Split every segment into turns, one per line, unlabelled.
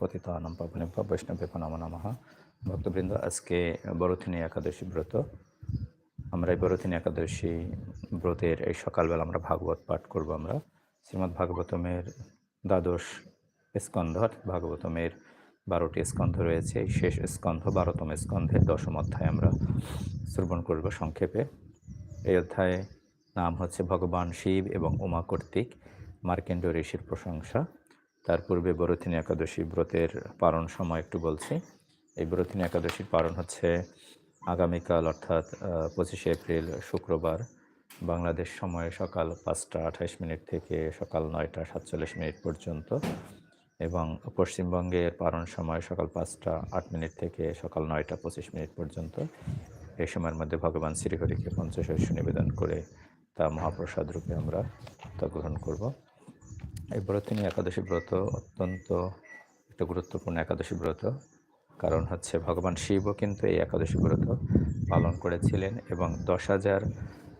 পতিতানাম পাবনেভ্য বৈষ্ণবেভ্য নমো ভক্তবৃন্দ আজকে বরথিনী একাদশী ব্রত আমরা এই বরথিনী একাদশী ব্রতের এই সকালবেলা আমরা ভাগবত পাঠ করব আমরা। শ্রীমদ্ ভাগবতমের দ্বাদশ স্কন্ধ ভাগবতমের বারোটি স্কন্ধ রয়েছে। শেষ স্কন্ধ বারোতম স্কন্ধের দশম অধ্যায় আমরা শ্রবণ করব সংক্ষেপে। এই অধ্যায়ে নাম হচ্ছে ভগবান শিব এবং উমা কর্তৃক মার্কেন্ড ঋষির প্রশংসা। তার পূর্বে বরথিনী একাদশী ব্রতের পালন সময় একটু বলছি। এই বরথিনী একাদশীর পালন হচ্ছে আগামীকাল অর্থাৎ পঁচিশে এপ্রিল, শুক্রবার, বাংলাদেশ সময়ে সকাল পাঁচটা আঠাইশ মিনিট থেকে সকাল নয়টা সাতচল্লিশ মিনিট পর্যন্ত এবং পশ্চিমবঙ্গের পালন সময় সকাল পাঁচটা আট মিনিট থেকে সকাল নয়টা পঁচিশ মিনিট পর্যন্ত। এই সময়ের মধ্যে ভগবান শ্রীহরিকে পঞ্চশস্য নিবেদন করে তা মহাপ্রসাদ রূপে আমরা তা গ্রহণ করব। এই ব্রতিনী একাদশী ব্রত অত্যন্ত একটা গুরুত্বপূর্ণ একাদশী ব্রত। কারণ হচ্ছে ভগবান শিবও কিন্তু এই একাদশী ব্রত পালন করেছিলেন এবং দশ হাজার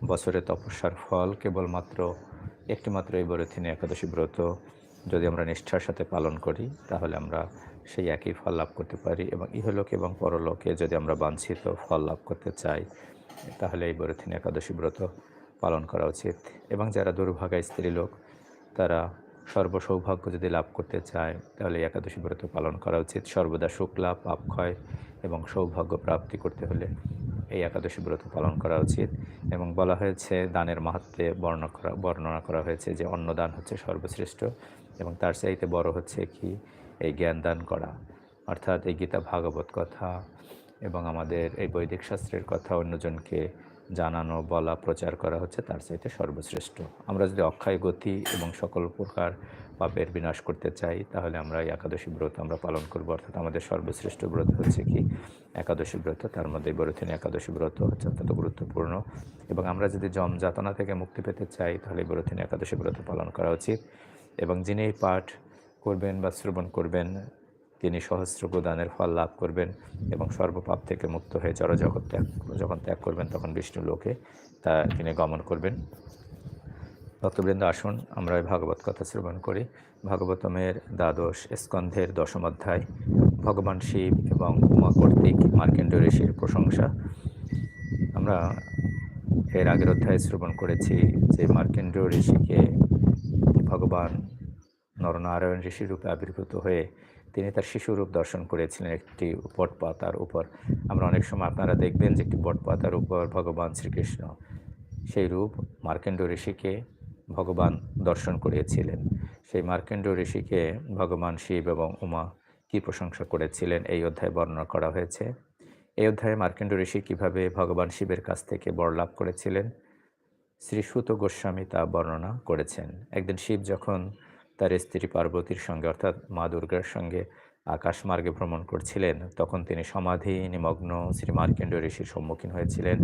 বছরের তপস্যার ফল কেবলমাত্র একটিমাত্র এই বরথিনী একাদশী ব্রত। যদি আমরা নিষ্ঠার সাথে পালন করি, তাহলে আমরা সেই একই ফল লাভ করতে পারি এবং ইহলোকে এবং পরলোকে যদি আমরা বাঞ্ছিত ফল লাভ করতে চাই, তাহলে এই বরথিনী একাদশী ব্রত পালন করা উচিত। এবং যারা দুর্ভাগা স্ত্রীলোক, তারা সর্বসৌভাগ্য যদি লাভ করতে চায়, তাহলে একাদশী ব্রত পালন করা উচিত। সর্বদা শুক্লা লাভ, পাপ ক্ষয় এবং সৌভাগ্য প্রাপ্তি করতে হলে এই একাদশী ব্রত পালন করা উচিত। এবং বলা হয়েছে, দানের মাহাত্মে বর্ণনা করা বর্ণনা করা হয়েছে যে অন্নদান হচ্ছে সর্বশ্রেষ্ঠ এবং তার চাইতে বড় হচ্ছে কি? এই জ্ঞান দান করা। অর্থাৎ এই গীতা ভাগবত কথা এবং আমাদের এই বৈদিক শাস্ত্রের কথা অন্যজনকে জানানো, বলা, প্রচার করা হচ্ছে তার চাইতে সর্বশ্রেষ্ঠ। আমরা যদি অক্ষয় গতি এবং সকল প্রকার পাপের বিনাশ করতে চাই, তাহলে আমরা এই একাদশী ব্রত আমরা পালন করব। অর্থাৎ আমাদের সর্বশ্রেষ্ঠ ব্রত হচ্ছে কি? একাদশী ব্রত, তার মধ্যে বরথিনী একাদশী ব্রত হচ্ছে অত্যন্ত গুরুত্বপূর্ণ। এবং আমরা যদি জম যাতনা থেকে মুক্তি পেতে চাই, তাহলে বরথিনী একাদশী ব্রত পালন করা উচিত। এবং যিনি পাঠ করবেন বা শ্রবণ করবেন তিনি সহস্র প্রদানের ফল লাভ করবেন এবং সর্বপাপ থেকে মুক্ত হয়ে জড়জগৎ ত্যাগ, যখন ত্যাগ করবেন, তখন বিষ্ণু লোকে তা তিনি গমন করবেন। ভক্তবৃন্দ, আসুন আমরা ভাগবত কথা শ্রবণ করি। ভাগবতমের দ্বাদশ স্কন্ধের দশম অধ্যায়, ভগবান শিব এবং উমা কর্তৃক মার্কেন্ড ঋষির প্রশংসা। আমরা এর আগের অধ্যায়ে শ্রবণ করেছি যে মার্কেন্ড ঋষিকে ভগবান নরনারায়ণ ঋষি রূপে আবির্ভূত হয়ে তিনি তার শিশুরূপ দর্শন করেছিলেন একটি বটপাতার উপর। আমরা অনেক সময় আপনারা দেখবেন যে একটি বটপাতার উপর ভগবান শ্রীকৃষ্ণ সেই রূপ মার্কেন্ড ঋষিকে ভগবান দর্শন করিয়েছিলেন সেই মার্কেন্ড ঋষিকে ভগবান শিব এবং উমা কি প্রশংসা করেছিলেন এই অধ্যায়ে বর্ণনা করা হয়েছে। এই অধ্যায়ে মার্কেন্ড ঋষি কীভাবে ভগবান শিবের কাছ থেকে বর লাভ করেছিলেন শ্রী সুত গোস্বামী তা বর্ণনা করেছেন। একদিন শিব যখন তার স্ত্রী পার্বতীর সঙ্গে অর্থাৎ মা দুর্গার সঙ্গে আকাশ মার্গে ভ্রমণ করছিলেন। তখন তিনি সমাধি, নিমগ্ন শ্রী মার্কেন্ড ঋষির সম্মুখীন হয়েছিলেন।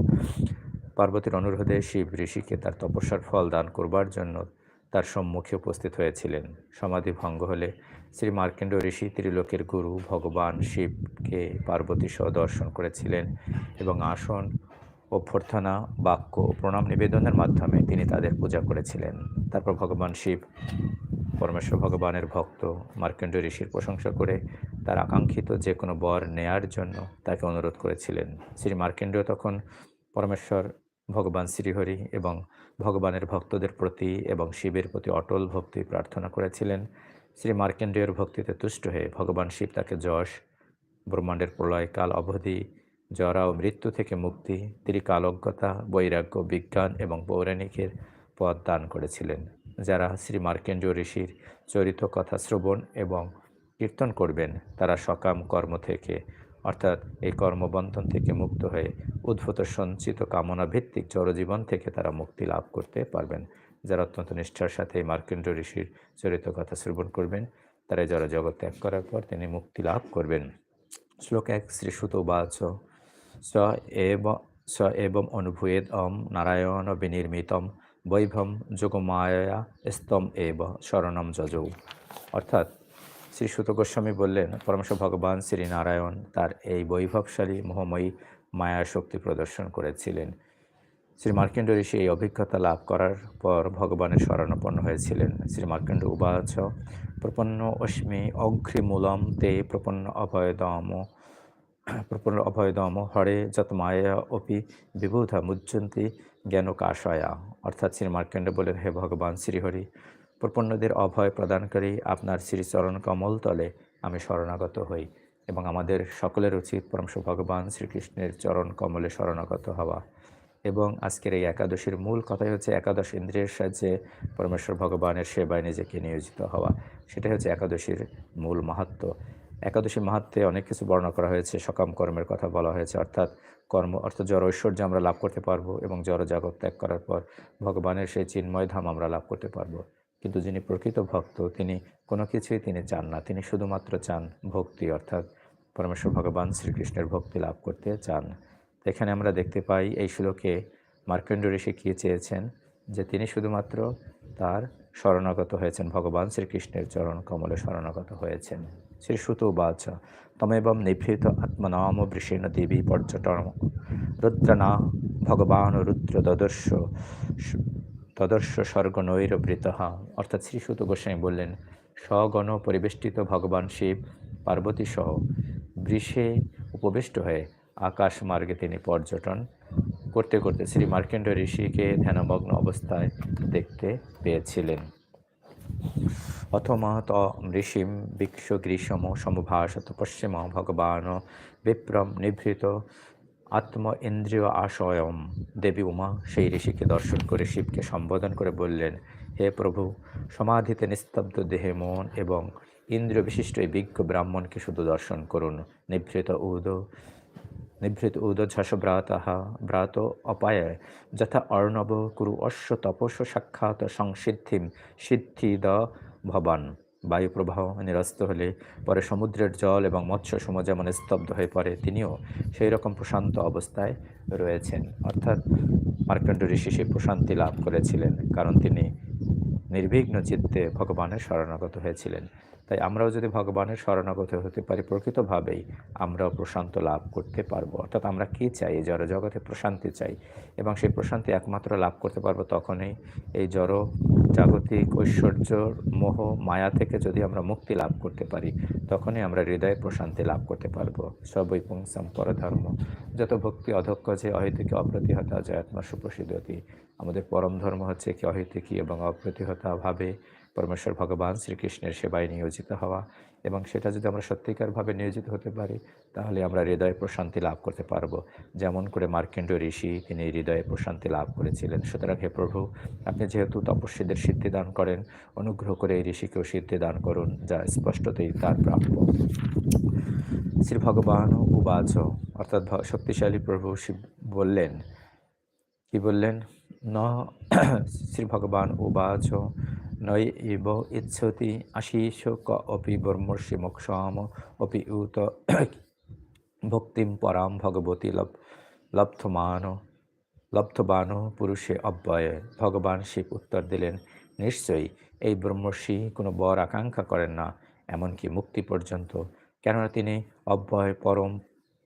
পার্বতীর অনুরোধে শিব ঋষিকে তার তপস্যার ফল দান করবার জন্য তার সম্মুখে উপস্থিত হয়েছিলেন। সমাধি ভঙ্গ হলে শ্রী মার্কেন্ড ঋষি ত্রিলোকের গুরু ভগবান শিবকে পার্বতী সহ দর্শন করেছিলেন এবং আসন অভ্যর্থনা বাক্য প্রণাম নিবেদনের মাধ্যমে তিনি তাদের পূজা করেছিলেন। তারপর ভগবান শিব পরমেশ্বর ভগবানের ভক্ত মার্কেন্ড ঋষির প্রশংসা করে তার আকাঙ্ক্ষিত যে কোনো বর নেয়ার জন্য তাকে অনুরোধ করেছিলেন। শ্রী মার্কেন্ড তখন পরমেশ্বর ভগবান শ্রীহরি এবং ভগবানের ভক্তদের প্রতি এবং শিবের প্রতি অটল ভক্তি প্রার্থনা করেছিলেন। শ্রী মার্কেন্ডের ভক্তিতে তুষ্ট হয়ে ভগবান শিব তাকে যশ, ব্রহ্মাণ্ডের প্রলয়কাল অবধি, জরা ও মৃত্যু থেকে মুক্তি, ত্রিকালজ্ঞতা, বৈরাগ্য, বিজ্ঞান এবং পৌরাণিকের পদ দান করেছিলেন। যারা শ্রী মার্কেন্ড ঋষির চরিত কথা শ্রবণ এবং কীর্তন করবেন, তারা সকাম কর্ম থেকে, অর্থাৎ এই কর্মবন্ধন থেকে মুক্ত হয়ে উদ্ভূত সঞ্চিত কামনা ভিত্তিক জড়জীবন থেকে তারা মুক্তি লাভ করতে পারবেন। যারা অত্যন্ত নিষ্ঠার সাথে এই মার্কেন্ড ঋষির চরিত কথা শ্রবণ করবেন, তারা যারা জগৎ ত্যাগ করার পর তিনি মুক্তি লাভ করবেন। শ্লোক এক শ্রীসুত বাচ স এব স এবং অনুভূয়েদ অম নারায়ণ বিনির্মিতম বৈভম যোগমায়া স্তম এব শরণম যজৌ। অর্থাৎ শ্রী সুত গোস্বামী বললেন পরমেশ্বর ভগবান শ্রী নারায়ণ তার এই বৈভবশালী মোহময়ী মায়া শক্তি প্রদর্শন করেছিলেন। শ্রী মার্কেন্ড ঋষি এই অভিজ্ঞতা লাভ করার পর ভগবানের শরণাপন্ন হয়েছিলেন। শ্রী মার্কেন্ড উবাচ, প্রপন্ন অস্মি অঘ্রিমূলম তে প্রপন্ন অভয়দম প্রপন্ন অভয়দম হরে যত মায়া অপি বিভূধা মুজ্জন্তি জ্ঞান কাশয়া, অর্থাৎ শ্রী মার্কেন্ড বলেন, হে ভগবান, শ্রীহরি, প্রপন্নদের অভয় প্রদানকারী আপনার শ্রীচরণ কমল তলে আমি শরণাগত হই এবং আমাদের সকলের উচিত পরমশ ভগবান শ্রীকৃষ্ণের চরণ কমলে শরণাগত হওয়া। এবং আজকের এই একাদশীর মূল কথাই হচ্ছে একাদশ ইন্দ্রিয়ের সাহায্যে পরমেশ্বর ভগবানের সেবায় নিজেকে নিয়োজিত হওয়া। সেটাই হচ্ছে একাদশীর মূল মাহাত্ম। একাদশী মাহাত্মে অনেক কিছু বর্ণনা করা হয়েছে, সকাম কর্মের কথা বলা হয়েছে, অর্থাৎ কর্ম, অর্থাৎ জড় ঐশ্বর্য আমরা লাভ করতে পারব এবং জড় জাগত ত্যাগ করার পর ভগবানের সেই চিন্ময় ধাম আমরা লাভ করতে পারব। কিন্তু যিনি প্রকৃত ভক্ত, তিনি কোনো কিছুই তিনি চান না। তিনি শুধুমাত্র চান ভক্তি, অর্থাৎ পরমেশ্বর ভগবান শ্রীকৃষ্ণের ভক্তি লাভ করতে চান। এখানে আমরা দেখতে পাই এই শ্লোকে মার্কেন্ড ঋষি কী চেয়েছেন? যে তিনি শুধুমাত্র তার শরণাগত হয়েছেন, ভগবান শ্রীকৃষ্ণের চরণ কমলে শরণাগত হয়েছেন। শ্রী সুত বাচ তমেবম নিভৃত আত্মনাম বৃষেণ দেবী পর্যটন। রুদ্রনা ভগবান রুদ্র দদর্শ তদর্শ স্বর্গনৈরবৃত। অর্থাৎ শ্রীসুত গোস্বামী বললেন, স্বগণ পরিবেষ্টিত ভগবান শিব পার্বতী সহ বৃষে উপবিষ্ট হয়ে আকাশ মার্গে তিনি পর্যটন করতে করতে শ্রী মার্কেন্ড ঋষিকে ধ্যানমগ্ন অবস্থায় দেখতে পেয়েছিলেন। অথমা ত ঋষিম বিক্ষ গ্রীষ্ম সমভাষত পশ্চিম ভগবান বিপ্রম নিভৃত আত্ম ইন্দ্রিয় আশয়ম দেবী উমা সেই ঋষিকে দর্শন করে শিবকে সম্বোধন করে বললেন, হে প্রভু, সমাধিতে নিস্তব্ধ দেহে মন এবং ইন্দ্রিয় বিশিষ্ট এই বিজ্ঞ ব্রাহ্মণকে শুধু দর্শন করুন। নিভৃত উদ নিভৃত উদ ঝসব্রাত ব্রাত অপায় যথা অর্ণব কুরু অশ্ব তপস্য সাক্ষাৎ সংসিদ্ধিম সিদ্ধিদ ভবান। বায়ুপ্রবাহ নিরস্ত হলে পরে সমুদ্রের জল এবং মৎস্য সম যেমন স্তব্ধ হয়ে পড়ে, তিনিও সেই রকম প্রশান্ত অবস্থায় রয়েছেন। অর্থাৎ মার্কণ্ড ঋষি সেই প্রশান্তি লাভ করেছিলেন, কারণ তিনি নির্বিঘ্ন চিত্তে ভগবানের শরণাগত হয়েছিলেন। তাই আমরাও যদি ভগবানের শরণাগত হতে পারি প্রকৃতভাবেই আমরাও প্রশান্ত লাভ করতে পারব। অর্থাৎ আমরা কী চাই? এই জড় জগতে প্রশান্তি চাই। এবং সেই প্রশান্তি একমাত্র লাভ করতে পারব তখনই এই জড় জাগতিক ঐশ্বর্য, মোহ, মায়া থেকে যদি আমরা মুক্তি লাভ করতে পারি, তখনই আমরা হৃদয়ে প্রশান্তি লাভ করতে পারব। সবই পুংসম পরধর্ম যত ভক্তি অধক্ষ যে অহিতিকে অপ্রতিহতা, জয়াত্মা সুপ্রসিদ্ধতি। আমাদের পরম ধর্ম হচ্ছে কি অহিতিকি এবং অপ্রতিহতাভাবে পরমেশ্বর ভগবান শ্রীকৃষ্ণের সেবায় নিয়োজিত হওয়া এবং সেটা যদি আমরা সত্যিকারভাবে নিয়োজিত হতে পারি, তাহলে আমরা হৃদয়ে প্রশান্তি লাভ করতে পারব। যেমন করে মার্কেন্ড ঋষি, তিনি হৃদয়ে প্রশান্তি লাভ করেছিলেন। সুতরাং হে প্রভু, আপনি যেহেতু তপস্বীদের সিদ্ধি দান করেন, অনুগ্রহ করে এই ঋষিকেও সিদ্ধি দান করুন, যা স্পষ্টতই তার প্রাপ্য। শ্রী ভগবান উবাচ, অর্থাৎ শক্তিশালী প্রভু শিব বললেন, কি বললেন? ন শ্রী ভগবান উবাচ নৈ ইব ইচ্ছতি আশিষ ক অপি ব্রহ্মর্ষি মোক্ষাম অপি উত ভক্তিম পরাম ভগবতী লব, লব্ধমান, লব্ধবান পুরুষে অব্যয়ে। ভগবান শিব উত্তর দিলেন, নিশ্চয়ই এই ব্রহ্মর্ষি কোনো বর আকাঙ্ক্ষা করেন না, এমনকি মুক্তি পর্যন্ত। কেননা তিনি অব্যয় পরম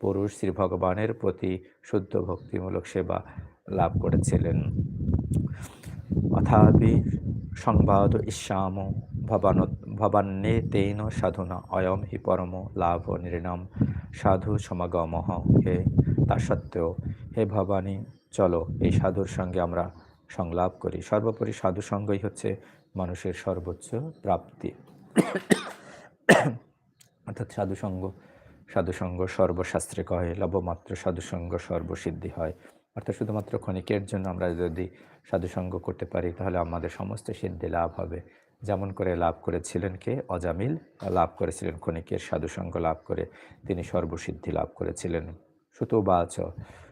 পুরুষ শ্রী ভগবানের প্রতি শুদ্ধ ভক্তিমূলক সেবা লাভ করেছিলেন। অথাপি সংবাদ ইস্যাম ভবান ভবান্নে তেন সাধুনা। অয়ম হি পরম লাভ নৃণাম সাধু সমাগম হে তা সত্ত্বেও। হে ভবানী, চলো এই সাধুর সঙ্গে আমরা সংলাপ করি। সর্বোপরি সাধু সঙ্গই হচ্ছে মানুষের সর্বোচ্চ প্রাপ্তি। অর্থাৎ সাধুসঙ্গ সাধুসঙ্গ সর্বশাস্ত্রে কহে, লবমাত্র সাধুসঙ্গ সর্বসিদ্ধি হয়। অর্থাৎ শুধুমাত্র ক্ষণিকের জন্য আমরা যদি সাধুসঙ্গ করতে পারি, তাহলে আমাদের সমস্ত সিদ্ধি লাভ হবে। যেমন করে লাভ করেছিলেন কে? অজামিল লাভ করেছিলেন ক্ষণিকের সাধুসঙ্গ লাভ করে তিনি সর্বসিদ্ধি লাভ করেছিলেন। সুতো বাচ।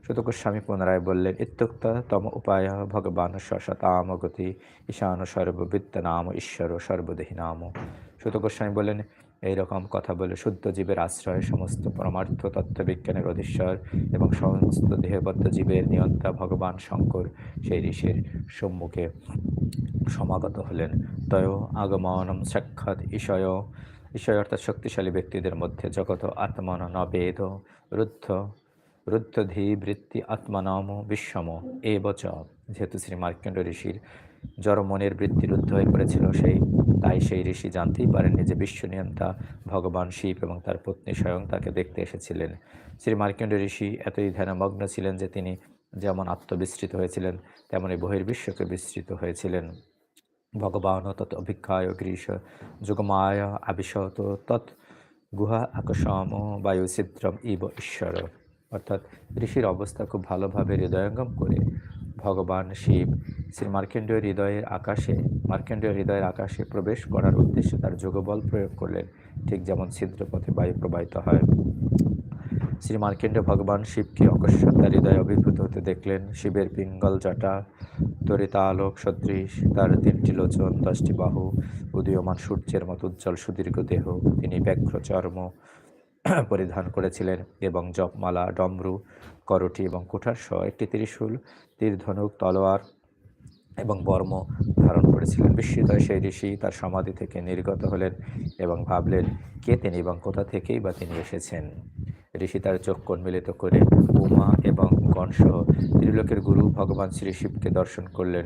সুত গোস্বামী পুনরায় বললেন তম উপায় ভগবান শতাম গতি ঈশান সর্ববিদ্য নাম ঈশ্বর সর্বদেহী নাম। সুত গোস্বামী এইরকম কথা বলে শুদ্ধ জীবের আশ্রয় সমস্ত পরমার্থ তত্ত্ববিজ্ঞানের অধীশ্বর এবং সমস্ত দেহবদ্ধ জীবের নিয়ন্ত্রা ভগবান শঙ্কর সেই ঋষির সম্মুখে সমাগত হলেন। তয় আগমনম সাক্ষাৎ ঈশয়। ঈশয় অর্থাৎ শক্তিশালী ব্যক্তিদের মধ্যে জগত আত্মন ন বেদ রুদ্ধ। রুদ্ধধি বৃত্তি আত্মানাম বিশ্বম। এ বচ। যেহেতু শ্রী মার্কেন্ড ঋষির জড় মনের বৃত্তি রুদ্ধ হয়ে পড়েছিল সেই, তাই সেই ঋষি জানতেই পারেননি যে বিশ্বনিয়ন্তা ভগবান শিব এবং তার পত্নী স্বয়ং তাকে দেখতে এসেছিলেন। শ্রী মার্কেন্ড ঋষি এতই ধ্যানমগ্ন ছিলেন যে তিনি যেমন আত্মবিস্তৃত হয়েছিলেন, তেমনি বহির্বিশ্বকে বিস্তৃত হয়েছিলেন। ভগবান তৎ অভিজ্ঞায় গ্রীষ যুগমায় আবিশত, তৎ গুহা আকসম বায়ু চিত্রম ইব ঈশ্বর। অর্থাৎ ঋষির অবস্থা খুব ভালোভাবে হৃদয়ঙ্গম করে ভগবান শিব শ্রী মার্কেন্ডীয় হৃদয়ের আকাশে মার্কেন্ডীয় হৃদয়ের আকাশে প্রবেশ করার উদ্দেশ্যে তার যোগবল প্রয়োগ করলেন। ঠিক যেমন ছিদ্রপথে বায়ু প্রবাহিত হয়। শ্রী মার্কেন্ড ভগবান শিবকে অকস্মাৎ তার হৃদয়ে অভিভূত হতে দেখলেন। শিবের পিঙ্গল জটা, তরিতা আলোক সদৃশ, তার তিনটি লোচন, দশটি বাহু, উদীয়মান সূর্যের মতো উজ্জ্বল সুদীর্ঘ দেহ। তিনি ব্যাঘ্র চর্ম পরিধান করেছিলেন এবং জপমালা, ডমরু করটি এবং কুঠার সহ একটি ত্রিশূল তীর ধনুক তলোয়ার এবং বর্ম ধারণ করেছিলেন। বিস্মিত সেই ঋষি তার সমাধি থেকে নির্গত হলেন এবং ভাবলেন, কে তিনি এবং কোথা থেকেই বা তিনি এসেছেন? ঋষি তার চোখ মিলিত করে উমা এবং গণসহ ত্রিলোকের গুরু ভগবান শ্রী শিবকে দর্শন করলেন।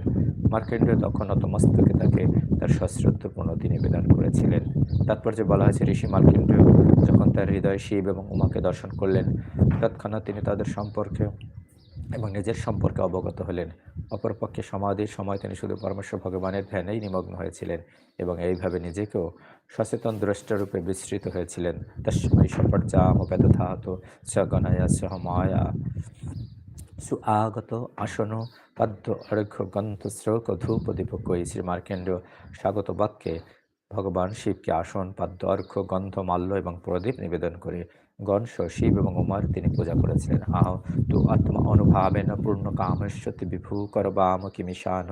মার্কেন্ডীয় তখন নতমস্তকে তাকে তার সশ্রদ্ধ প্রণতি নিবেদন করেছিলেন। তাৎপর্য বলা হয়েছে, ঋষি মার্কেন্ডীয় যখন তার হৃদয় শিব এবং উমাকে দর্শন করলেন। তৎক্ষণাৎ তিনি তাদের সম্পর্কে এবং নিজের সম্পর্কে অবগত হলেন। অপরপক্ষে সমাধির সময় তিনি শুধু পরমেশ্বর ভগবানের ধ্যানেই নিমগ্ন হয়েছিলেন এবং এইভাবে নিজেকেও সচেতন দ্রষ্টারূপে বিস্তৃত হয়েছিলেন। তস্মৈ সপর্যাম বেদধাত স গণয়া সহ মায়া সুআগত আসন পাদ্য অর্ঘ্য গন্ত শ্রোক ধূপ দীপক শ্রী মার্কেন্ড স্বাগত বাক্যে ভগবান শিবকে আসন, পাদ্য, অর্ঘ্য, গন্ধ, মাল্য এবং প্রদীপ নিবেদন করে গণস শিব এবং উমার তিনি পূজা করেছিলেন আহ, তু আত্মা অনুভাবেন পূর্ণ কামেশ্বতী বিভু করবাম কিমিশান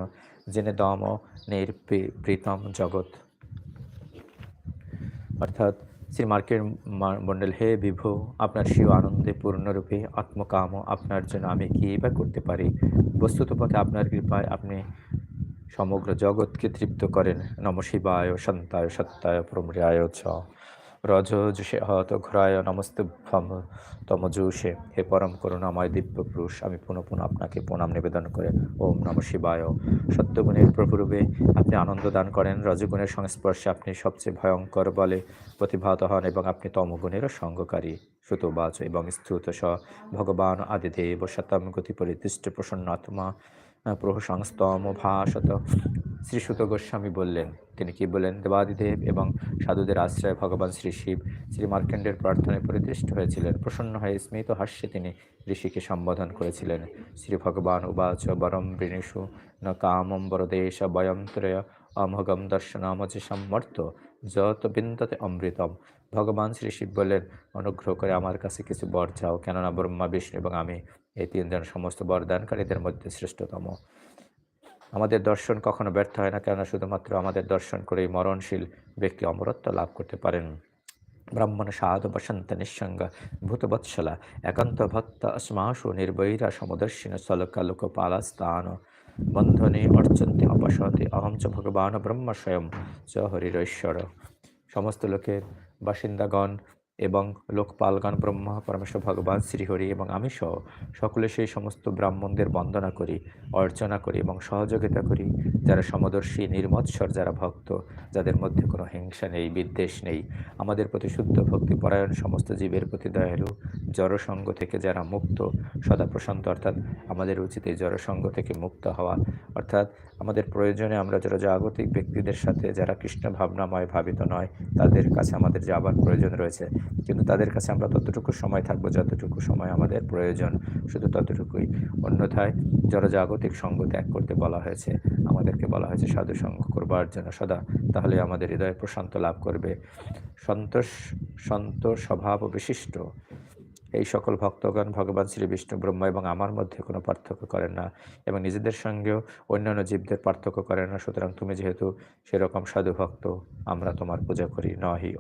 জেনে দম নির্প্রীতম জগৎ। অর্থাৎ শ্রী মার্কের মণ্ডল, হে বিভু, আপনার শিব আনন্দে পূর্ণরূপে আত্মকাম, আপনার জন্য আমি কী বা করতে পারি? বস্তুত পথে আপনার কৃপায় আপনি সমগ্র জগৎকে তৃপ্ত করেন। নম শিবায়, সন্তায়, সত্তায়, প্রমৃয়ায় ছ রজজুষে হত ঘোরায় নমস্তুভ্যম তমজুষে হে পরম করুণাময় দিব্য পুরুষ, আমি পুনঃ পুনঃ আপনাকে প্রণাম নিবেদন করে। ওম নম শিবায়। সত্যগুণের প্রভুরূপে আপনি আনন্দ দান করেন। রজগুণের সংস্পর্শে আপনি সবচেয়ে ভয়ঙ্কর বলে প্রতিভাত হন এবং আপনি তমগুণেরও সঙ্গকারী। সুতবাচ এবং স্তুত স। ভগবান আদিদেব শতম গতি পরিদৃষ্ট প্রসন্নাত্মা প্রহসংস্তম ভাষত। শ্রীসুত গোস্বামী বললেন, তিনি কি বললেন দেবাদিদেব এবং সাধুদের আশ্রয় ভগবান শ্রী শিব শ্রী মার্কেন্ডের প্রার্থনায় পরিদৃষ্ট হয়েছিলেন। প্রসন্ন হয়ে স্মিত হাস্যে তিনি ঋষিকে সম্বোধন করেছিলেন। শ্রী ভগবান উবাচ বরম বৃণীষু ন কামম বরদেশ বয়ন্ত্রয় অমগম দর্শনামজ সম্মর্থ যত বিন্দতে অমৃতম। ভগবান শ্রী শিব বললেন, অনুগ্রহ করে আমার কাছে কিছু বর চাও, কেননা ব্রহ্মা, বিষ্ণু এবং আমি এই তিনজন সমস্ত বরদানকারীদের মধ্যে শ্রেষ্ঠতম। আমাদের দর্শন কখনো ব্যর্থ হয় না কেননা শুধুমাত্র আমাদের দর্শন করেই মরণশীল ব্যক্তি অমরত্ব লাভ করতে পারেন। ব্রাহ্মণ সাধ বসন্ত নিঃসঙ্গ ভূতবৎসলা একান্ত ভক্ত অশ্মাসু নির্বৈরা সমদর্শিন সলকালোক পালাস্তান বন্ধনে অর্চন্তে অপসতে অহম চ ভগবান ব্রহ্ম স্বয়ং চ হরিশ্বর সমস্ত লোকের বাসিন্দাগণ এবং লোকপালগণ ব্রহ্মা পরমেশ্বর, ভগবান, শ্রীহরি এবং আমি সহ সকলে সেই সমস্ত ব্রাহ্মণদের বন্দনা করি, অর্চনা করি এবং সহযোগিতা করি। যারা সমদর্শী, নির্মৎসর, যারা ভক্ত, যাদের মধ্যে কোনো হিংসা নেই, বিদ্বেষ নেই, আমাদের প্রতি শুদ্ধ ভক্তি পরায়ণ সমস্ত জীবের প্রতি দয়ালু। জড়সঙ্গ থেকে যারা মুক্ত, সদা প্রশান্ত, অর্থাৎ আমাদের উচিত এই জড়সঙ্গ থেকে মুক্ত হওয়া। অর্থাৎ আমাদের প্রয়োজনে আমরা যারা জাগতিক ব্যক্তিদের সাথে, যারা কৃষ্ণ ভাবনাময় ভাবিত নয়, তাদের কাছে আমাদের যাবার প্রয়োজন রয়েছে। কিন্তু তাদের কাছে আমরা ততটুকু সময় থাকব যতটুকু সময় আমাদের প্রয়োজন। শুধু ততটুকুই। অন্যথায় জনজাগতিক সঙ্গ ত্যাগ করতে বলা হয়েছে। আমাদেরকে বলা হয়েছে, সাধু সঙ্গ করবার জন্য সদা। তাহলে আমাদের হৃদয় প্রশান্ত লাভ করবে। সন্তোষ সন্তোষ স্বভাব বিশিষ্ট এই সকল ভক্তগণ ভগবান শ্রী বিষ্ণু, ব্রহ্মা এবং আমার মধ্যে কোনো পার্থক্য করেন না এবং নিজেদের সঙ্গেও অন্যান্য জীবদের পার্থক্য করেন না। সুতরাং তুমি যেহেতু সেরকম সাধু ভক্ত আমরা তোমার পূজা করি। নহি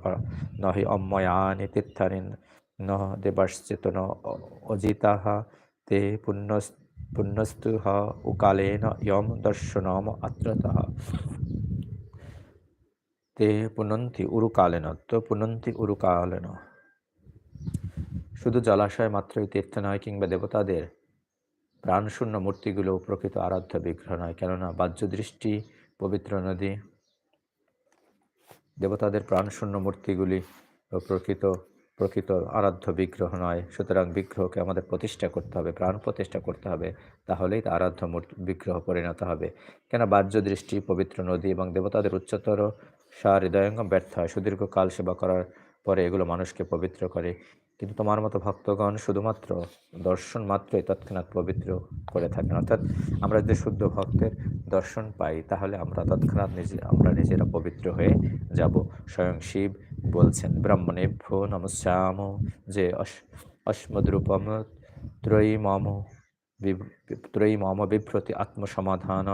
নহি অম্ময়ানি তীর্থানি ন দেবাশ্চেতন অজিতাহা তে পুণ্য পুণ্যস্তু হ উকালেন ইয়ম দর্শনম আত্রতঃ তে পুনন্তি উরুকালেন তো পুনন্তি উরুকালেন শুধু জলাশয় মাত্রই তীর্থ নয় কিংবা দেবতাদের প্রাণশূন্য মূর্তিগুলো প্রকৃত আরাধ্য বিগ্রহ নয়। কেননা বাহ্য দৃষ্টি পবিত্র নদী, দেবতাদের প্রাণশূন্য মূর্তিগুলি প্রকৃত প্রকৃত আরাধ্য বিগ্রহ নয়। সুতরাং বিগ্রহকে আমাদের প্রতিষ্ঠা করতে হবে, প্রাণ প্রতিষ্ঠা করতে হবে। তাহলেই তা আরাধ্য মূর্তি, বিগ্রহ পরিণত হবে। কেন বাহ্য দৃষ্টি পবিত্র নদী এবং দেবতাদের উচ্চতর সার হৃদয়ঙ্গম ব্যর্থ হয়। সুদীর্ঘ কাল সেবা করার পরে এগুলো মানুষকে পবিত্র করে। কিন্তু তোমার মতো ভক্তগণ শুধুমাত্র দর্শন মাত্রই তৎক্ষণাৎ পবিত্র করে থাকেন। অর্থাৎ আমরা যদি শুদ্ধ ভক্তের দর্শন পাই, তাহলে আমরা তৎক্ষণাৎ নিজে, আমরা নিজেরা পবিত্র হয়ে যাব। স্বয়ং শিব বলছেন, ব্রাহ্মণেভ্য নমস্যাম যে অস্মদ্রূপম ত্রয়ী মম ত্রয়ী মম বিভ্রতি আত্মসমাধান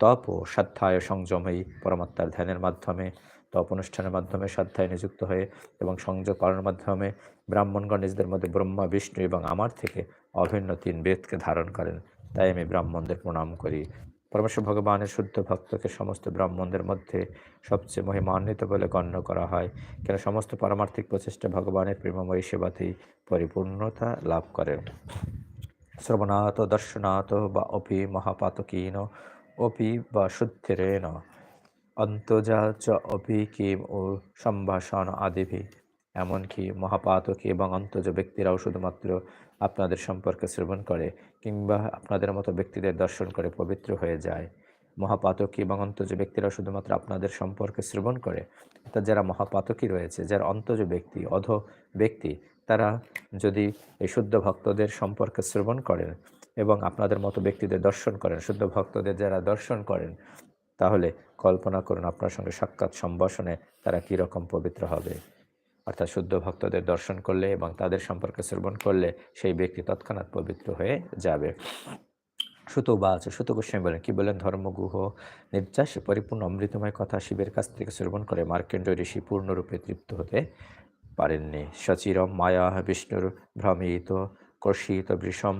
তপ সাধ্যায় সংযমেই পরমাত্মার ধ্যানের মাধ্যমে তপ অনুষ্ঠানের মাধ্যমে সাধ্যায় নিযুক্ত হয়ে এবং সংযোগ পালনের মাধ্যমে ব্রাহ্মণগণ নিজেদের মধ্যে ব্রহ্মা, বিষ্ণু এবং আমার থেকে অভিন্ন তিন বেদকে ধারণ করেন। তাই আমি ব্রাহ্মণদের প্রণাম করি। পরমেশ্বর ভগবানের শুদ্ধ ভক্তকে সমস্ত ব্রাহ্মণদের মধ্যে সবচেয়ে মহিমান্বিত বলে গণ্য করা হয়। কেন সমস্ত পারমার্থিক প্রচেষ্টা ভগবানের প্রেমময়ী সেবাতেই পরিপূর্ণতা লাভ করে শ্রবণাত, দর্শনাত বা অপি মহাপাতকীন, অপি বা শুদ্ধিরেন অন্তজা চ অপি কিম ও সম্ভাষণ আদিভি। এমনকি মহাপাতকী এবং অন্তজ ব্যক্তিরাও শুধুমাত্র আপনাদের সম্পর্কে শ্রবণ করে কিংবা আপনাদের মতো ব্যক্তিদের দর্শন করে পবিত্র হয়ে যায়। মহাপাতকী এবং অন্তজ ব্যক্তিরা শুধুমাত্র আপনাদের সম্পর্কে শ্রবণ করে। অর্থাৎ যারা মহাপাতকী রয়েছে, যারা অন্তজ ব্যক্তি, অধ ব্যক্তি, তারা যদি এই শুদ্ধ ভক্তদের সম্পর্কে শ্রবণ করেন এবং আপনাদের মতো ব্যক্তিদের দর্শন করেন, শুদ্ধ ভক্তদের যারা দর্শন করেন তাহলে কল্পনা করুন আপনার সঙ্গে সাক্ষাৎ সম্ভাষণে তারা কীরকম পবিত্র হবে। অর্থাৎ শুদ্ধ ভক্তদের দর্শন করলে এবং তাদের সম্পর্কে শ্রবণ করলে সেই ব্যক্তি তৎক্ষণাৎ পবিত্র হয়ে যাবে। সুত বাচ সুত গোস্বামী বলেন, কী বলেন ধর্মগুহ নির্যাসে, পরিপূর্ণ অমৃতময় কথা শিবের কাছ থেকে শ্রবণ করে মার্কেন্ড ঋষি পূর্ণরূপে তৃপ্ত হতে পারেননি। সচিরম মায়া বিষ্ণুর ভ্রমিত কর্ষিত বৃষম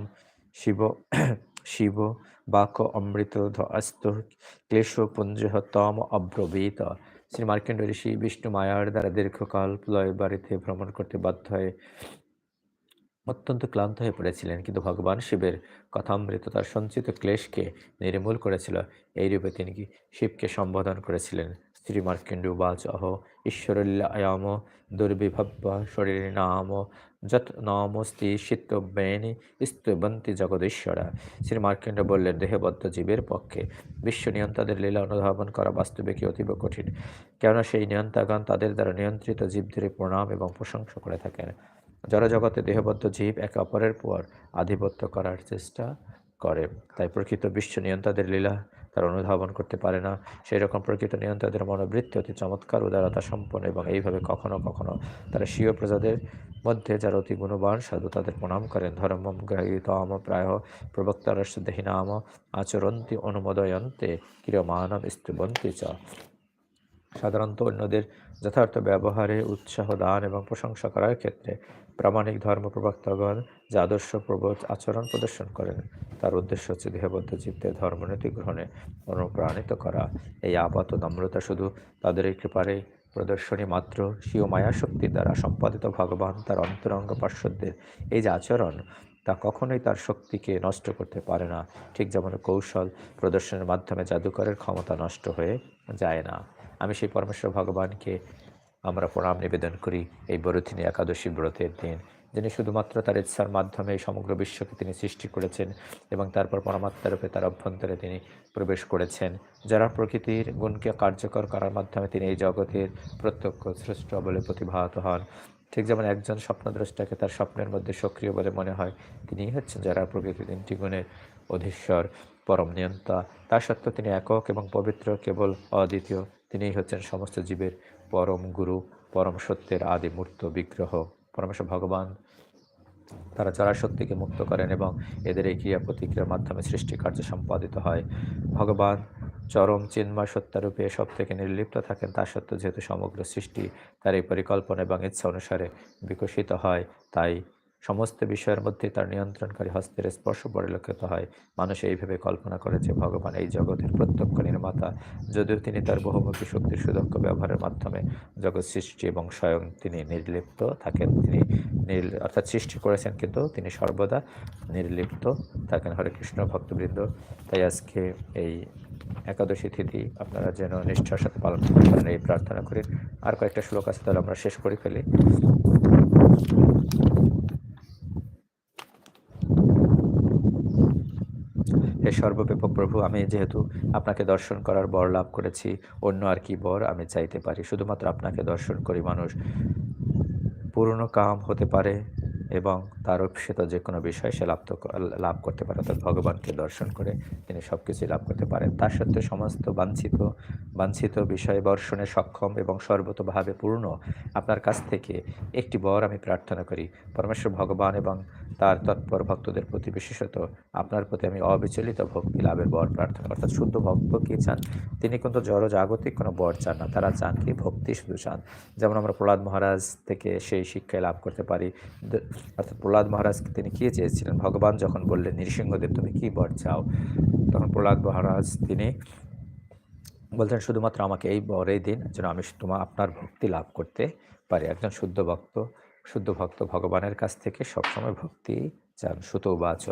শিব শিব বাক অমৃত ধস্ত ক্লেশ পুঞ্জ তম অব্রবীত। শ্রী মার্কেন্ড ঋষি বিষ্ণু মায়ার দ্বারা দীর্ঘকাল প্রলয় বাড়িতে ভ্রমণ করতে বাধ্য হয়ে অত্যন্ত ক্লান্ত হয়ে পড়েছিলেন। কিন্তু ভগবান শিবের কথামৃত তার সঞ্চিত ক্লেশকে নির্মূল করেছিল। এইরূপে তিনি শিবকে সম্বোধন করেছিলেন? শরীর নাম যত নমস্তি শীতব্যেনি স্তবন্তি জগদীশ্বরা শ্রী মার্কেন্ড বললেন দেহবদ্ধ জীবের পক্ষে বিশ্ব নিয়ন্তাদের লীলা অনুধাবন করা বাস্তবে কি অতীব কঠিন। কেননা সেই নিয়ন্তাগণ তাদের দ্বারা নিয়ন্ত্রিত জীবদের প্রণাম এবং প্রশংসা করে থাকেন। যারা জগতে দেহবদ্ধ জীব একে অপরের পর আধিপত্য করার চেষ্টা করে। তাই প্রকৃত বিশ্ব নিয়ন্তাদের লীলা তারা অনুধাবন করতে পারে না। সেই রকম প্রকৃত নিয়ন্ত্রণদের মনোবৃত্তি অতি চমৎকার উদারতা সম্পন্ন এবং এইভাবে কখনো কখনো তারা স্বীয় প্রজাদের মধ্যে যারা অতি গুণবান সাধু তাদের প্রণাম করেন। ধর্ম গ্রহীতম প্রায় প্রবক্তারস্য নাম আচরন্তি অনুমোদয়ন্তে ক্রিয়মানম স্তুবন্তি চ। সাধারণত অন্যদের যথার্থ ব্যবহারে উৎসাহ, দান এবং প্রশংসা করার ক্ষেত্রে প্রামাণিক ধর্ম প্রবক্তাগণ যে আদর্শ প্রবোধ আচরণ প্রদর্শন করেন, তার উদ্দেশ্য হচ্ছে দেহবদ্ধ জীবদের ধর্মনীতি গ্রহণে অনুপ্রাণিত করা। এই আপাত নম্রতা শুধু তাদের কৃপারে প্রদর্শনী মাত্র, স্বীয় মায়া শক্তির দ্বারা সম্পাদিত ভগবান তার অন্তরঙ্গ পার্শ্বদের। এই যে আচরণ, তা কখনোই তার শক্তিকে নষ্ট করতে পারে না। ঠিক যেমন কৌশল প্রদর্শনের মাধ্যমে জাদুকরের ক্ষমতা নষ্ট হয়ে যায় না। আমি সেই পরমেশ্বর ভগবানকে আমরা প্রণাম নিবেদন করি এই বরথিনী একাদশী ব্রতের দিন। যিনি শুধুমাত্র তার ইচ্ছার মাধ্যমে সমগ্র বিশ্বকে তিনি সৃষ্টি করেছেন এবং তারপর পরমাত্মারূপে তার অভ্যন্তরে তিনি প্রবেশ করেছেন, যারা প্রকৃতির গুণকে কার্যকর করার মাধ্যমে তিনি এই জগতের প্রত্যক্ষ সৃষ্ট বলে প্রতিভাত হন। ঠিক যেমন একজন স্বপ্নদ্রষ্টাকে তার স্বপ্নের মধ্যে সক্রিয় বলে মনে হয় তিনি হচ্ছেন যারা প্রকৃতির তিনটি গুণের অধীশ্বর, পরম নিয়ন্তা। তা সত্ত্বেও তিনি একক এবং পবিত্র, কেবল অদ্বিতীয়। তিনিই হচ্ছেন সমস্ত জীবের পরম গুরু, পরম সত্যের আদি মূর্ত বিগ্রহ। পরমেশ্বর ভগবান, তারা যারা শক্তিকে মুক্ত করেন এবং এদের এই ক্রিয়া প্রতিক্রিয়ার মাধ্যমে সৃষ্টি কার্য সম্পাদিত হয়। ভগবান চরম চিন্ময় সত্যারূপে সব থেকে নির্লিপ্ত থাকেন, তা সত্ত্বেও যেহেতু সমগ্র সৃষ্টি তার এই পরিকল্পনা এবং ইচ্ছা অনুসারে বিকশিত হয়, তাই সমস্ত বিষয়ের মধ্যে তার নিয়ন্ত্রণকারী হস্তের স্পর্শ পরিলক্ষিত হয়। মানুষ এইভাবে কল্পনা করে যে ভগবান এই জগতের প্রত্যক্ষ নির্মাতা, যদিও তিনি তার বহুমুখী শক্তির সুদক্ষ ব্যবহারের মাধ্যমে জগৎ সৃষ্টি এবং স্বয়ং তিনি নির্লিপ্ত থাকেন। তিনি নির, অর্থাৎ সৃষ্টি করেছেন কিন্তু তিনি সর্বদা নির্লিপ্ত থাকেন। হরে কৃষ্ণ ভক্তবৃন্দ, তাই আজকে এই একাদশী তিথি আপনারা যেন নিষ্ঠার সাথে পালন করতে পারেন এই প্রার্থনা করি। আর কয়েকটা শ্লোক আছে, তাহলে আমরা শেষ করে ফেলি। হে সর্বব্যাপক প্রভু, আমি যেহেতু আপনাকে দর্শন করার বর লাভ করেছি, অন্য আর কি বর আমি চাইতে পারি? শুধুমাত্র আপনাকে দর্শন করি মানুষ। পুরনো কাম হতে পারে এবং তার অপেক্ষিত যে কোনো বিষয় সে লাভ লাভ করতে পারে, অর্থাৎ ভগবানকে দর্শন করে তিনি সব কিছুই লাভ করতে পারেন। তার সত্ত্বে সমস্ত বাঞ্ছিত বাঞ্ছিত বিষয় বর্ষণে সক্ষম এবং সর্বতভাবে পূর্ণ আপনার কাছ থেকে একটি বর আমি প্রার্থনা করি। পরমেশ্বর ভগবান এবং তার তৎপর ভক্তদের প্রতি বিশেষত আপনার প্রতি আমি অবিচলিত ভক্তি লাভের বর প্রার্থনা অর্থাৎ শুদ্ধ ভক্ত কী চান? তিনি কিন্তু জড় জাগতিক কোনো বর চান না, তারা চান কি ভক্তি শুধু চান। যেমন আমরা প্রহ্লাদ মহারাজ থেকে সেই শিক্ষায় লাভ করতে পারি। অর্থাৎ প্রহ্লাদ মহারাজ তিনি কী চেয়েছিলেন? ভগবান যখন বললেন, নৃসিংহদেব, তুমি কী বর চাও? তখন প্রহ্লাদ মহারাজ তিনি বলতেন শুধুমাত্র আমাকে এই বরেই দিন যেন আমি তোমার আপনার ভক্তি লাভ করতে পারি। একজন শুদ্ধ ভক্ত শুদ্ধ ভক্ত ভগবানের কাছ থেকে সবসময় ভক্তি চান। সুত বাচ।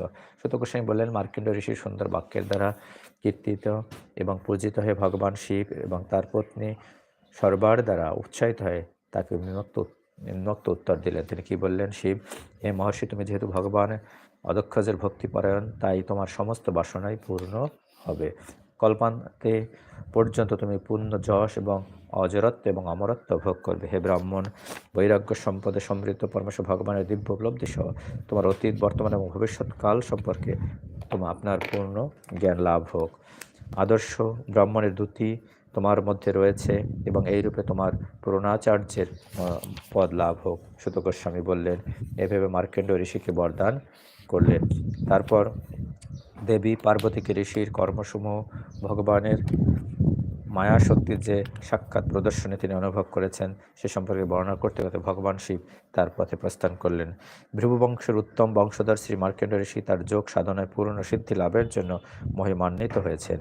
সুত গোস্বামী বললেন, মার্কেন্ড ঋষির সুন্দর বাক্যের দ্বারা কীর্তিত এবং পূজিত হয়ে ভগবান শিব এবং তার পত্নী সর্বার দ্বারা উৎসাহিত হয়ে তাকে বিমুক্ত নিম্নোক্ত উত্তর দিলেন। তিনি কি বললেন, শিব, হে মহর্ষি, তুমি যেহেতু ভগবান, অদক্ষজের ভক্তিপরায়ণ তাই তোমার সমস্ত বাসনাই পূর্ণ হবে। কল্পান্তে পর্যন্ত তুমি পূর্ণ যশ এবং অজরত্ব এবং অমরত্ব ভোগ করবে। হে ব্রাহ্মণ, বৈরাগ্য সম্পদে সমৃদ্ধ পরমেশ্বর ভগবানের দিব্য উপলব্ধি সহ তোমার অতীত, বর্তমান এবং ভবিষ্যৎকাল সম্পর্কে তোমার আপনার পূর্ণ জ্ঞান লাভ হোক। আদর্শ ব্রাহ্মণের দ্যুতি তোমার মধ্যে রয়েছে এবং এই রূপে তোমার পুরোনাচার্যের পদ লাভ হোক। সুত গোস্বামী বললেন, এভাবে মার্কেন্ড ঋষিকে বরদান করলেন। তারপর দেবী পার্বতীকে ঋষির কর্মসমূহ ভগবানের মায়া শক্তির যে সাক্ষাৎ প্রদর্শনে তিনি অনুভব করেছেন, সে সম্পর্কে বর্ণনা করতে করতে ভগবান শিব তার পথে প্রস্থান করলেন। ভৃভু বংশের উত্তম বংশধর শ্রী মার্কেন্ড ঋষি তার যোগ সাধনায় পূর্ণ সিদ্ধি লাভের জন্য মহিমান্বিত হয়েছেন।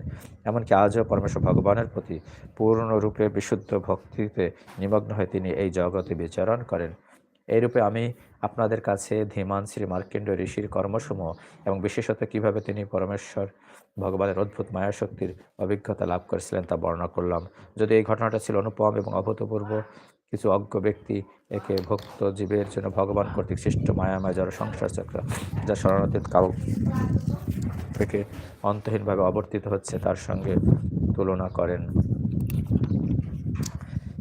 এমনকি আজও পরমেশ্বর ভগবানের প্রতি পূর্ণরূপে বিশুদ্ধ ভক্তিতে নিমগ্ন হয়ে তিনি এই জগতে বিচরণ করেন। এইরূপে আমি আপনাদের কাছে ধীমান শ্রী মার্কেন্ড ঋষির কর্মসমূহ এবং বিশেষত কীভাবে তিনি পরমেশ্বর ভগবানের অদ্ভুত মায়াশক্তির অভিজ্ঞতা লাভ করেছিলেন তা বর্ণনা করলাম। যদি এই ঘটনাটা ছিল অনুপম এবং অভূতপূর্ব, কিছু অজ্ঞ ব্যক্তি একে ভক্ত জীবের জন্য ভগবান কর্তৃক সৃষ্ট মায়াময় যারা সংসার চক্র, যা শরণাতীত কাল থেকে অন্তহীনভাবে অবর্তিত হচ্ছে, তার সঙ্গে তুলনা করেন।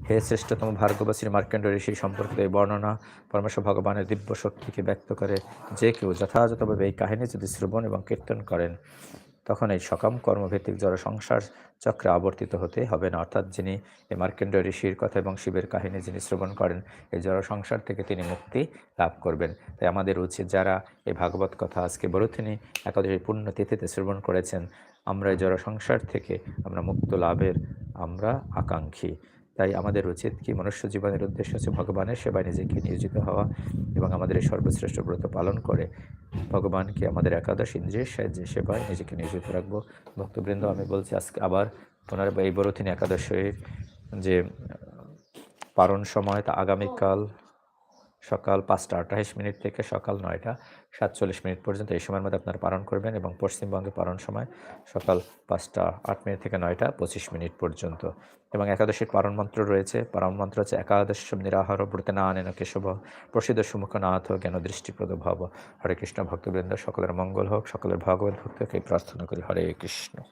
হে শ্রেষ্ঠতম ভার্গবশ্রী মার্কেন্ড ঋষি সম্পর্কিত এই বর্ণনা পরমেশ্বর ভগবানের দিব্য শক্তিকে ব্যক্ত করে যে কেউ যথাযথভাবে এই কাহিনী যদি শ্রবণ এবং কীর্তন করেন তখন এই সকাম কর্মভিত্তিক জড় সংসার চক্রে আবর্তিত হতে হবে না। অর্থাৎ যিনি এই মার্কেন্ড ঋষির কথা এবং শিবের কাহিনী যিনি শ্রবণ করেন, এই জড় সংসার থেকে তিনি মুক্তি লাভ করবেন। তাই আমাদের উচিত যারা এই ভাগবত কথা আজকে বরুথিনী একাদশী তিথিতে শ্রবণ করেছেন, আমরা এই জড় সংসার থেকে আমরা মুক্ত লাভের আমরা আকাঙ্ক্ষী। তাই আমাদের উচিত কি মনুষ্য জীবনের উদ্দেশ্য হচ্ছে ভগবানের সেবায় নিজেকে নিয়োজিত হওয়া এবং আমাদের এই সর্বশ্রেষ্ঠ ব্রত পালন করে। ভগবানকে আমাদের একাদশ ইন্দ্রিয়ের সাহায্যে সেবায় নিজেকে নিয়োজিত রাখব। ভক্তবৃন্দ, আমি বলছি আজকে আবার পুনরায় এই তিনি একাদশের যে পারণ সময়, তা আগামীকাল সকাল পাঁচটা আঠাইশ মিনিট থেকে সকাল নয়টা সাতচল্লিশ মিনিট পর্যন্ত এই সময়ের মধ্যে আপনারা পালন করবেন এবং পশ্চিমবঙ্গে পালন সময় সকাল পাঁচটা আট মিনিট থেকে নয়টা পঁচিশ মিনিট পর্যন্ত। এবং একাদশীর পারণ মন্ত্র রয়েছে। পারণ মন্ত্র হচ্ছে একাদশ নিরাহার ব্রতে না আনেন কেশব, প্রসিদ্ধ সুমুখ নাথ জ্ঞান দৃষ্টিপ্রদ ভাব। হরে কৃষ্ণ, ভক্তবৃন্দ, সকলের মঙ্গল হোক, সকলের ভগবত ভক্তকে প্রার্থনা করি। হরে কৃষ্ণ।